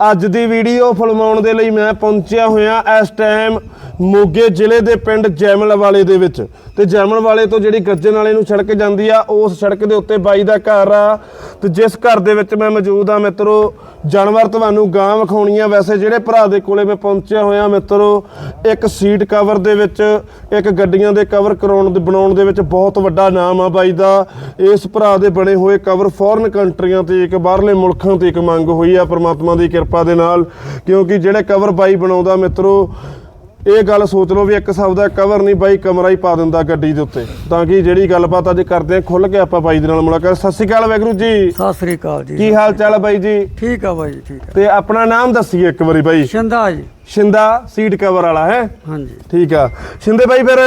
ਅੱਜ ਦੀ ਵੀਡੀਓ ਫਿਲਮਾਉਣ ਦੇ ਲਈ ਮੈਂ ਪਹੁੰਚਿਆ ਹੋਇਆ ਇਸ ਟਾਈਮ ਮੋਗੇ ਜ਼ਿਲ੍ਹੇ ਦੇ ਪਿੰਡ ਜੈਮਲ ਵਾਲੇ ਦੇ ਵਿੱਚ। ਤੇ ਜੈਮਲ ਵਾਲੇ ਤੋਂ ਜਿਹੜੀ ਗੱਜਣ ਵਾਲੇ ਨੂੰ ਸੜਕ ਜਾਂਦੀ ਆ, ਉਸ ਸੜਕ ਦੇ ਉੱਤੇ ਬਾਈ ਦਾ ਘਰ ਆ। ਤੇ ਜਿਸ ਘਰ ਦੇ ਵਿੱਚ ਮੈਂ ਮੌਜੂਦ ਆ ਮਿੱਤਰੋ, ਜਾਨਵਰ ਤੁਹਾਨੂੰ ਗਾਂ ਵਿਖਾਉਣੀ ਆ ਵੈਸੇ ਜਿਹੜੇ ਭਰਾ ਦੇ ਕੋਲੇ ਮੈਂ ਪਹੁੰਚਿਆ ਹੋਇਆ ਮਿੱਤਰੋ, ਇੱਕ ਸੀਟ ਕਵਰ ਦੇ ਵਿੱਚ, ਇੱਕ ਗੱਡੀਆਂ ਦੇ ਕਵਰ ਕਰਾਉਣ ਦੇ, ਬਣਾਉਣ ਦੇ ਵਿੱਚ ਬਹੁਤ ਵੱਡਾ ਨਾਮ ਆ ਬਾਈ ਦਾ। ਇਸ ਭਰਾ ਦੇ ਬਣੇ ਹੋਏ ਕਵਰ ਫੋਰਨ ਕੰਟਰੀਆਂ ਤੇ, ਇੱਕ ਬਾਹਰਲੇ ਮੁਲਕਾਂ ਤੇ ਇੱਕ ਮੰਗ ਹੋਈ ਆ, ਪ੍ਰਮਾਤਮਾ ਦੀ ਕਿਰਪਾ ਦੇ ਨਾਲ ਕਿਉਂਕਿ ਜਿਹੜੇ ਕਵਰ ਬਾਈ ਬਣਾਉਂਦਾ ਮਿੱਤਰੋ ਇਹ ਗੱਲ ਸੋਚ ਲਓ ਵੀ ਇੱਕ ਹਿਸਾਬ ਦਾ ਕਵਰ ਨਹੀਂ ਬਾਈ ਕਮਰਾ ਹੀ ਪਾ ਦਿੰਦਾ ਗੱਡੀ ਦੇ ਉੱਤੇ। ਤਾਂ ਕਿ ਜਿਹੜੀ ਗੱਲਬਾਤ ਅੱਜ ਕਰਦੇ ਆ ਖੁੱਲ ਕੇ ਆਪਾਂ ਬਾਈ ਦੇ ਨਾਲ ਮੁਲਾਕਾਤ। ਸਤਿ ਸ਼੍ਰੀ ਅਕਾਲ ਵੈਗਰੂ ਜੀ। ਸਤਿ ਸ੍ਰੀ ਅਕਾਲ ਜੀ ਕੀ ਹਾਲ ਚਾਲ ਹੈ ਬਾਈ ਜੀ? ਠੀਕ ਆ ਬਾਈ ਠੀਕ ਆ। ਤੇ ਆਪਣਾ ਨਾਮ ਦੱਸੀਏ ਇੱਕ ਵਾਰੀ ਬਾਈ। ਸ਼ੰਦਾ ਜੀ। ਸ਼ਿੰਦਾ ਸੀਟ ਕਵਰ ਵਾਲਾ ਹੈ? ਹਾਂਜੀ। ਠੀਕ ਆ। ਸ਼ਿੰਦੇ ਬਾਈ ਫਿਰ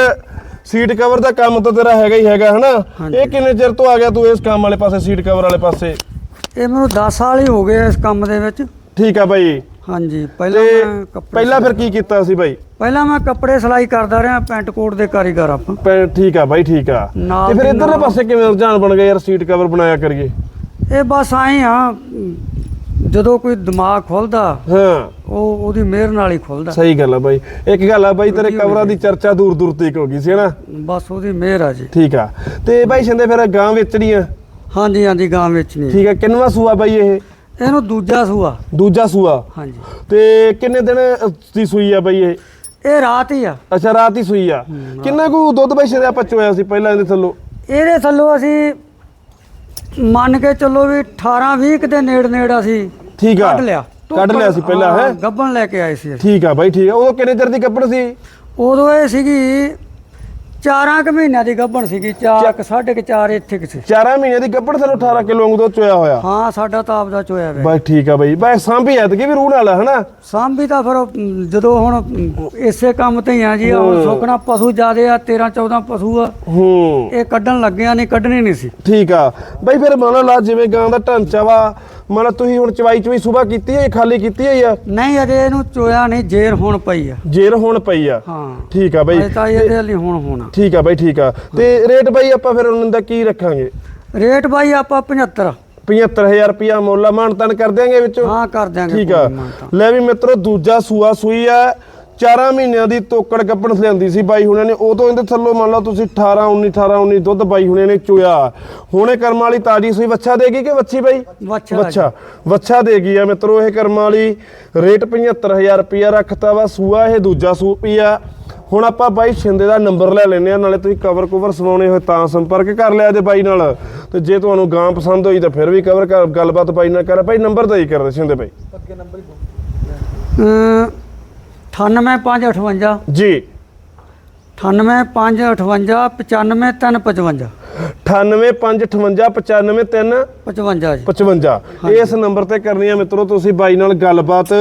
ਸੀਟ ਕਵਰ ਦਾ ਕੰਮ ਤਾਂ ਤੇਰਾ ਹੈਗਾ ਹੀ ਹੈਗਾ ਹਨਾ। ਇਹ ਕਿੰਨੇ ਚਿਰ ਤੋਂ ਆ ਗਿਆ ਤੂੰ ਇਸ ਕੰਮ ਵਾਲੇ ਪਾਸੇ ਸੀਟ ਕਵਰ ਵਾਲੇ ਪਾਸੇ? ਇਹ ਮੈਨੂੰ 10 ਸਾਲ ਹੀ ਹੋ ਗਏ ਇਸ ਕੰਮ ਦੇ ਵਿੱਚ। ਠੀਕ ਆ ਬਾਈ। ਹਾਂਜੀ ਪਹਿਲਾਂ ਤੇ ਮੈਂ ਕੱਪੜੇ ਪਹਿਲਾਂ ਫਿਰ ਕੀ ਕੀਤਾ ਸੀ ਬਾਈ? ਪਹਿਲਾਂ ਮੈਂ ਕੱਪੜੇ ਸਿਲਾਈ ਕਰਦਾ ਰਿਹਾ ਪੈਂਟ ਕੋਟ ਦੇ ਕਾਰੀਗਰ ਆਪਾਂ। ਪੈ- ਠੀਕ ਆ ਬਾਈ ਠੀਕ ਆ। ਨਾਲ ਤੇ ਫਿਰ ਦੀ ਇਧਰਲੇ ਨਾਲ- ਪਾਸੇ ਕਿਵੇਂ ਰੁਝਾਨ ਬਣ ਗਿਆ ਯਾਰ ਸੀਟ ਕਵਰ ਬਣਾਇਆ ਕਰੀਏ? ਇਹ ਬਸ ਆਏ ਆ ਜਦੋਂ ਕੋਈ ਦਿਮਾਗ ਖੁੱਲਦਾ ਹਾਂ। ਉਹ ਉਹਦੀ ਮਿਹਰ ਨਾਲ ਹੀ ਖੁੱਲਦਾ। ਸਹੀ ਗੱਲ ਆ ਬਾਈ। ਇੱਕ ਗੱਲ ਆ ਬਾਈ ਤੇਰੇ ਕਵਰਾਂ ਦੀ ਚਰਚਾ ਦੂਰ ਦੂਰ ਤੱਕ ਹੋ ਗਈ ਸੀ ਹਨਾ? ਬਸ ਉਹਦੀ ਮਿਹਰ ਆ ਜੀ। ਠੀਕ ਆ। ਤੇ ਬਾਈ ਸ਼ਿੰਦੇ ਫਿਰ ਗਾਂ ਵੇਚਣੀ ਆ ਹਾਂਜੀ ਹਾਂਜੀ ਗਾਂ ਵੇਚਣੀ ਠੀਕ ਆ ਕਿੰਨਵਾ ਸੂਆ ਬਾਈ ਇਹ? ਇਹਨੂੰ ਦੂਜਾ ਸੂਆ। ਦੂਜਾ ਸੂਆ? ਹਾਂਜੀ। ਤੇ ਕਿੰਨੇ ਦਿਨ ਦੀ ਸੂਈ ਆ ਬਾਈ ਇਹ? ਇਹ ਰਾਤ ਹੀ ਆ। ਅੱਛਾ ਰਾਤ ਹੀ ਸੂਈ ਆ। ਕਿੰਨਾ ਕੁ ਦੁੱਧ ਬਾਈ ਸ਼ਿੰਦੇ ਆਪਾਂ ਚੋਇਆ ਸੀ ਪਹਿਲਾਂ ਇਹਦੇ ਥੱਲੋਂ? ਇਹਦੇ ਥੱਲੋਂ ਅਸੀਂ ਮੰਨ ਕੇ ਚੱਲੋ ਵੀ 18 20 ਦੇ ਨੇੜ ਨੇੜ ਅਸੀਂ ਠੀਕ ਆ। ਕੱਢ ਲਿਆ। ਕੱਢ ਲਿਆ ਸੀ ਪਹਿਲਾਂ ਹਾਂ, ਗੱਭਣ ਲੈ ਕੇ ਆਏ ਸੀ। ਠੀਕ ਆ ਬਾਈ ਠੀਕ ਆ। ਉਦੋਂ ਕਿੰਨੇ ਚਿਰ ਦੀ ਕੱਪੜ ਸੀ? ਉਦੋਂ ਇਹ ਸੀਗੀ ਚਾਰਾਂ ਕੁ ਮਹੀਨਿਆਂ ਦੀ ਗੱਭਣ ਸੀਗੀ ਚਾਰ ਕੁ, ਸਾਢੇ ਕੁ ਚਾਰ ਇੱਥੇ ਕਿ ਸੀ। 4 ਮਹੀਨੇ ਦੀ ਕੱਪੜ ਥੱਲੋਂ 18 ਕਿਲੋ ਵਾਂਗੂ ਦੁੱਧ ਚੋਇਆ ਹੋਇਆ। ਹਾਂ ਸਾਡਾ ਤਾਂ ਆਪਦਾ ਚੋਇਆ ਵੇ ਬਾਈ ਠੀਕ ਆ ਬਾਈ। ਬਾਈ ਸਾਂਭੀ ਐਤਕੀ ਵੀ ਰੂਹ ਨਾਲ ਆ, ਹਨਾ? ਸਾਂਭੀ ਤਾਂ ਫਿਰ ਉਹ, ਮ, ਜਦੋਂ ਹੁਣ ਇਸੇ ਕੰਮ ਤੇ ਹੀ ਆ ਜੀ ਹੁਣ ਸੁੱਕਣਾ ਪਸ਼ੂ ਜ਼ਿਆਦੇ ਆ 13 14 ਪਸ਼ੂ ਆ। ਹੂੰ। ਇਹ ਕੱਢਣ ਲੱਗਿਆ ਨਹੀਂ ਕੱਢਣੀ ਨਹੀਂ ਸੀ। ਠੀਕ ਆ। ਬਾਈ ਫਿਰ ਮੰਨ ਲਾ ਜਿਵੇਂ ਗਾਂ ਦਾ ਢਾਂਚਾ ਵਾ ਮੰਨ ਤੁਸੀਂ ਹੁਣ ਚਵਾਈ ਚਵਾਈ ਸਵੇਰ ਕੀਤੀ ਹੈ ਖਾਲੀ ਕੀਤੀ ਹੈ ਜਾਂ? ਨਹੀਂ ਅਜੇ ਇਹਨੂੰ ਚੋਇਆ ਨਹੀਂ ਜੇਰ ਹੁਣ ਪਈ ਆ। ਜੇਰ ਹੁਣ ਪਈ ਆ। ਹਾਂ। ਠੀਕ ਆ ਬਾਈ। ਅਜੇ ਤਾਂ ਇਹਦੇ ਲਈ ਹੁਣ ਹੋਣਾ। ਠੀਕ ਆ ਬਾਈ ਠੀਕ ਆ। ਤੇ ਰੇਟ ਬਾਈ ਆਪਾਂ ਫਿਰ ਉਹਨਾਂ ਦਾ ਕੀ ਰੱਖਾਂਗੇ? ਰੇਟ ਬਾਈ ਆਪਾਂ 75 75000 ਰੁਪਿਆ ਮੁੱਲ ਆ, ਮਾਨਤਨ ਕਰ ਦਿਆਂਗੇ ਵਿੱਚੋਂ? ਹਾਂ ਕਰ ਦਿਆਂਗੇ ਠੀਕ ਆ। ਲੈ ਵੀ ਮਿੱਤਰੋ ਦੂਜਾ ਸੂਆ ਸੂਈ ਆ। 4 ਮਹੀਨਿਆਂ ਦੀ ਤੋਕੜ ਕੱਪਣ ਲਿਆਂਦੀ ਸੀ ਬਾਈ ਹੁਣਾਂ ਨੇ। ਉਦੋਂ ਇਹਦੇ ਥੱਲੋਂ ਮੰਨ ਲਓ ਤੁਸੀਂ 18 19 18 19 ਦੁੱਧ ਬਾਈ ਹੁਣੇ ਨੇ ਚੋਇਆ। ਹੁਣੇ ਕਰਮ ਵਾਲੀ ਤਾਜੀ ਸੂਈ ਵੱਛਾ ਦੇਗੀ ਕਿ ਵੱਛੀ ਬਾਈ? ਵੱਛਾ ਵੱਛਾ। ਵੱਛਾ ਦੇਗੀ ਆ ਮਿੱਤਰੋ ਇਹ ਕਰਮ ਵਾਲੀ ਰੇਟ 75000 ਰੁਪਿਆ ਰੱਖਤਾ ਵਾ ਸੂਆ ਇਹ ਦੂਜਾ ਸੂਪੀ ਆ। ਹੁਣ ਆਪਾਂ ਬਾਈ ਛਿੰਦੇ ਦਾ ਨੰਬਰ ਲੈ ਲੈਨੇ ਆ ਨਾਲੇ ਤੁਸੀਂ ਕਵਰ ਕਵਰ ਸਵਾਉਣੇ ਹੋਏ ਤਾਂ ਸੰਪਰਕ ਕਰ ਲਿਆ ਜੇ ਬਾਈ ਨਾਲ। ਤੇ ਜੇ ਤੁਹਾਨੂੰ ਗਾਂ ਪਸੰਦ ਹੋਈ ਤਾਂ ਫਿਰ ਵੀ ਕਵਰ ਕਰ ਗੱਲਬਾਤ ਬਾਈ ਨਾਲ ਕਰ ਬਾਈ ਨੰਬਰ ਹੀ ਕਰਦੇ ਛਿੰਦੇ ਬਾਈ। ਅਮ 98558 ਜੀ 98558 95355 9855595355 55 ਜੀ ਇਸ ਨੰਬਰ ਤੇ ਕਰਨੀ ਆ ਮਿੱਤਰੋ ਤੁਸੀਂ ਬਾਈ ਨਾਲ ਗੱਲਬਾਤ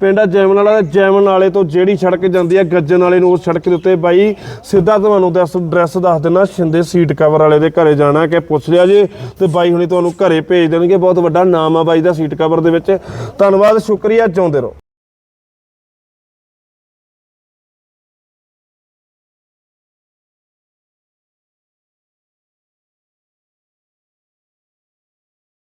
ਪਿੰਡ ਜੈਮਨ ਵਾਲਾ ਜੈਮਨ ਵਾਲੇ ਤੋਂ ਜਿਹੜੀ ਸੜਕ ਜਾਂਦੀ ਆ ਗੱਜਨ ਵਾਲੇ ਨੂੰ ਉਸ ਸੜਕ ਦੇ ਉੱਤੇ ਬਾਈ ਸਿੱਧਾ ਤੁਹਾਨੂੰ ਦੱਸ ਐਡਰੈਸ ਦੱਸ ਦੇਣਾ ਸ਼ਿੰਦੇ ਸੀਟ ਕਵਰ ਵਾਲੇ ਦੇ ਘਰੇ ਜਾਣਾ ਕਿ ਪੁੱਛ ਲਿਆ ਜੇ ਤੇ ਬਾਈ ਹੁਣੀ ਤੁਹਾਨੂੰ ਘਰੇ ਭੇਜ ਦੇਣਗੇ ਬਹੁਤ ਵੱਡਾ ਨਾਮ ਆ ਬਾਈ ਦਾ ਸੀਟ ਕਵਰ ਦੇ ਵਿੱਚ ਧੰਨਵਾਦ ਸ਼ੁਕਰੀਆ ਚਾਹੁੰਦੇ ਰਹੋ